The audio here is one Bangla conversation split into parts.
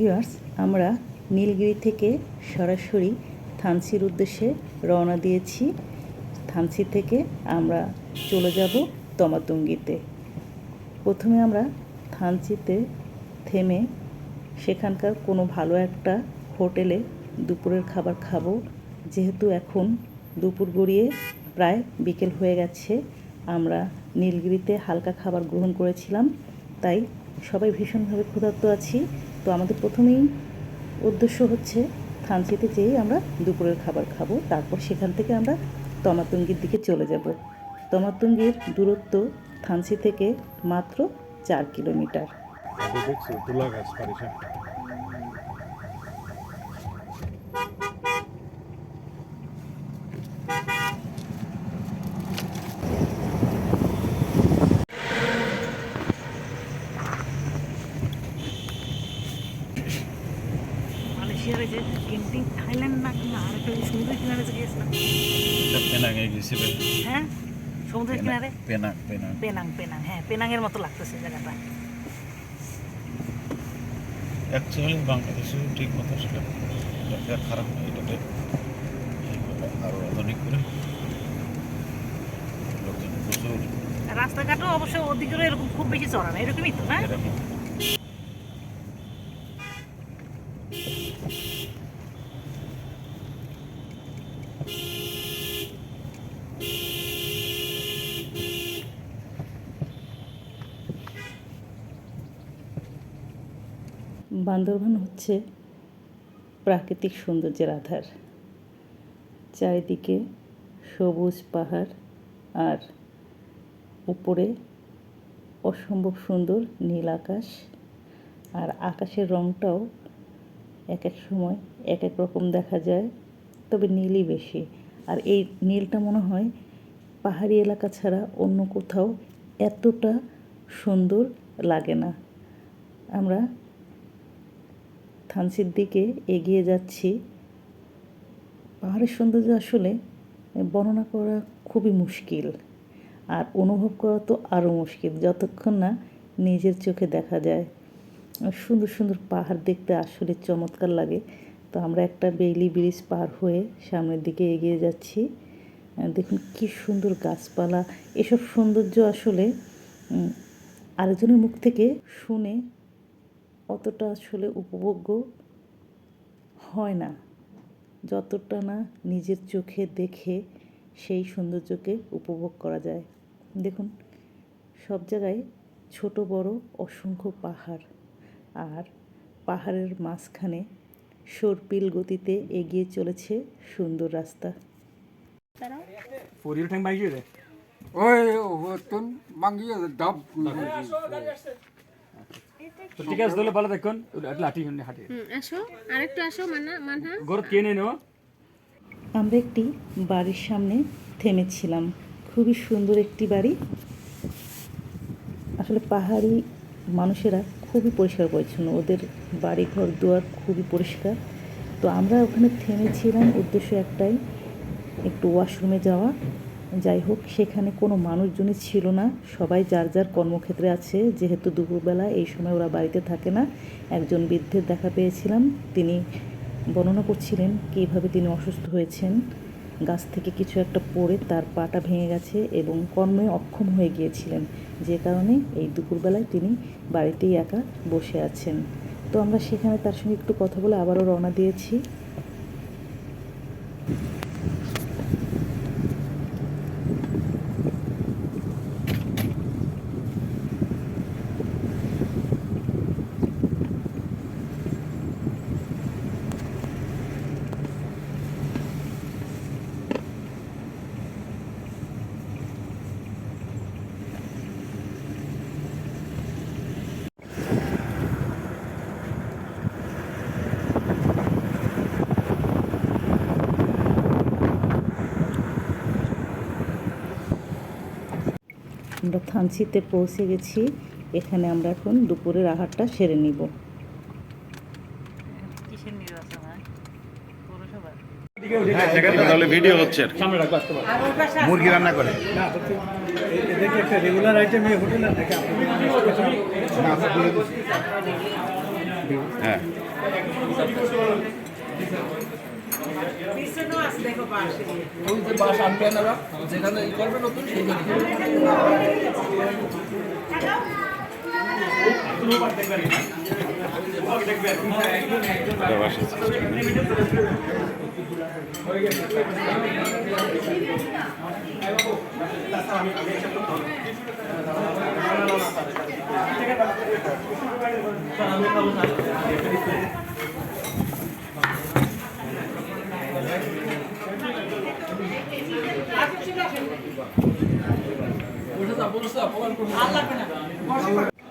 ভিউয়ার্স আমরা নীলগিরি থেকে সরাসরি থানসির উদ্দেশ্যে রওনা দিয়েছি। থানসি থেকে আমরা চলে যাব তমাতুঙ্গিতে। প্রথমে আমরা থানচিতে থেমে সেখানকার কোনো ভালো একটা হোটেলে দুপুরের খাবার খাব। যেহেতু এখন দুপুর গড়িয়ে প্রায় বিকেল হয়ে গেছে, আমরা নীলগিরিতে হালকা খাবার গ্রহণ করেছিলাম। তাই সবাই ভীষণভাবে ক্ষুধার্ত আছি। তো আমাদের প্রথমেই উদ্দেশ্য হচ্ছে থানচিতে যেয়ে আমরা দুপুরের খাবার খাব, তারপর সেখান থেকে আমরা তমাতুঙ্গির দিকে চলে যাব। তমাতুঙ্গির দূরত্ব থানচি থেকে মাত্র চার কিলোমিটার। থাইল্যান্ড না কিনা আর একটা কিনারে যে হ্যাঁ সমুদ্রের পেনাং পেনাং পেনাং পেনাং হ্যাঁ মতো লাগতেছে ঠিক মতো খারাপ না এটাতে এইভাবে আধুনিক করে রাস্তাঘাটও অবশ্য ওদিকেরও এরকম খুব বেশি চড়া না এরকমই তো, না? বান্দরবান হচ্ছে প্রাকৃতিক সৌন্দর্যের আধার। চারিদিকে সবুজ পাহাড় আর উপরে অসম্ভব সুন্দর নীল আকাশ আর আকাশের রঙটাও এক এক সময় এক এক রকম দেখা যায়, তবে নীলই বেশি। আর এই নীলটা মনে হয় পাহাড়ি এলাকা ছাড়া অন্য কোথাও এতটা সুন্দর লাগে না। আমরা থানসির দিকে এগিয়ে যাচ্ছি। পাহাড়ের সৌন্দর্য আসলে বর্ণনা করা খুবই মুশকিল আর অনুভব করা তো আরও মুশকিল, যতক্ষণ না নিজের চোখে দেখা যায়। সুন্দর সুন্দর পাহাড় দেখতে আসলে চমৎকার লাগে। তো আমরা একটা বেইলি ব্রিজ পার হয়ে সামনের দিকে এগিয়ে যাচ্ছি। দেখুন কি সুন্দর গাছপালা। এসব সৌন্দর্য আসলে আরেকজনের মুখ থেকে শুনে অতটা আসলে উপভোগ্য হয় না। যতটা না নিজের চোখে দেখে সেই সৌন্দর্যকে উপভোগ করা যায়। দেখুন সব জায়গায় ছোট বড় অসংখ্য পাহাড় আর পাহাড়ের মাঝখানে সর্পিল গতিতে এগিয়ে চলেছে সুন্দর রাস্তা। Får du তো ঠিক আছে তাহলে ভালো দেখুন হাঁটে। আসো আরেকটু আসো মানা গরত কে আমরা একটি বাড়ির সামনে থেমেছিলাম। খুবই সুন্দর একটি বাড়ি। আসলে পাহাড়ি মানুষেরা খুবই পরিষ্কার পরিচ্ছন্ন। ওদের বাড়ি ঘর দুয়ার খুবই পরিষ্কার। তো আমরা ওখানে থেমেছিলাম। উদ্দেশ্য একটাই একটু ওয়াশরুমে যাওয়া। যাই হোক সেখানে কোনো মানুষজনই ছিল না। সবাই যার যার কর্মক্ষেত্রে আছে। যেহেতু দুপুরবেলা, এই সময় ওরা বাড়িতে থাকে না। একজন বৃদ্ধের দেখা পেয়েছিলাম। তিনি বর্ণনা করছিলেন কীভাবে তিনি অসুস্থ হয়েছেন। গাছ থেকে কিছু একটা পড়ে তার পাটা ভেঙে গেছে এবং কর্মে অক্ষম হয়ে গিয়েছিলেন। যে কারণে এই দুপুরবেলায় তিনি বাড়িতেই একা বসে আছেন। তো আমরা সেখানে তার সঙ্গে একটু কথা বলে আবারও রওনা দিয়েছি। আমরা থানচিতে পৌঁছে গেছি। এখানে আমরা এখন দুপুরের আহারটা সেরে নিব। হয়? ভিডিও হচ্ছে। পাশে মুরগি রান্না করে। রেগুলার আইটেম ভিউ হ্যাঁ। ওই যে বাস আনবে না যেখানে ই করবে নতুন সেইখানে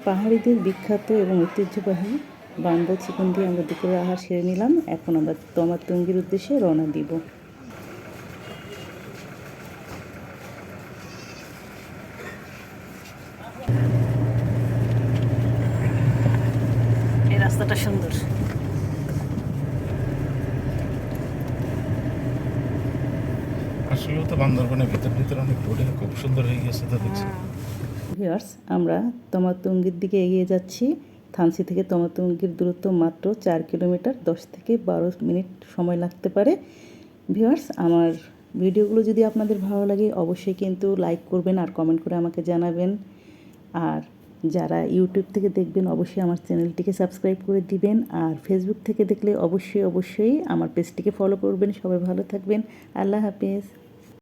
পাহাড়িদের বিখ্যাত এবং ঐতিহ্যবাহী বান্দা চিকেন দিয়ে আমরা দুপুরে আহার সেরে নিলাম। এখন আমরা তোমার তুঙ্গির উদ্দেশ্যে রওনা দিব। এই রাস্তাটা সুন্দর। আসলেও তো বান্দরবনের ভিতর ভিতর অনেক বোর্ডিং খুব সুন্দর হয়ে গেছে তো দেখছি। ভিউয়ার্স আমরা তমাতুঙ্গির দিকে এগিয়ে যাচ্ছি। থানসি থেকে তমাতুঙ্গির দূরত্ব মাত্র চার কিলোমিটার, দশ থেকে বারো মিনিট সময় লাগতে পারে। ভিউয়ার্স আমার ভিডিওগুলো যদি আপনাদের ভালো লাগে, অবশ্যই কিন্তু লাইক করবেন আর কমেন্ট করে আমাকে জানাবেন। আর যারা ইউটিউব থেকে দেখবেন, অবশ্যই আমার চ্যানেলটিকে সাবস্ক্রাইব করে দিবেন। আর ফেসবুক থেকে দেখলে অবশ্যই অবশ্যই আমার পেজটিকে ফলো করবেন। সবাই ভালো থাকবেন। আল্লাহ হাফিজ।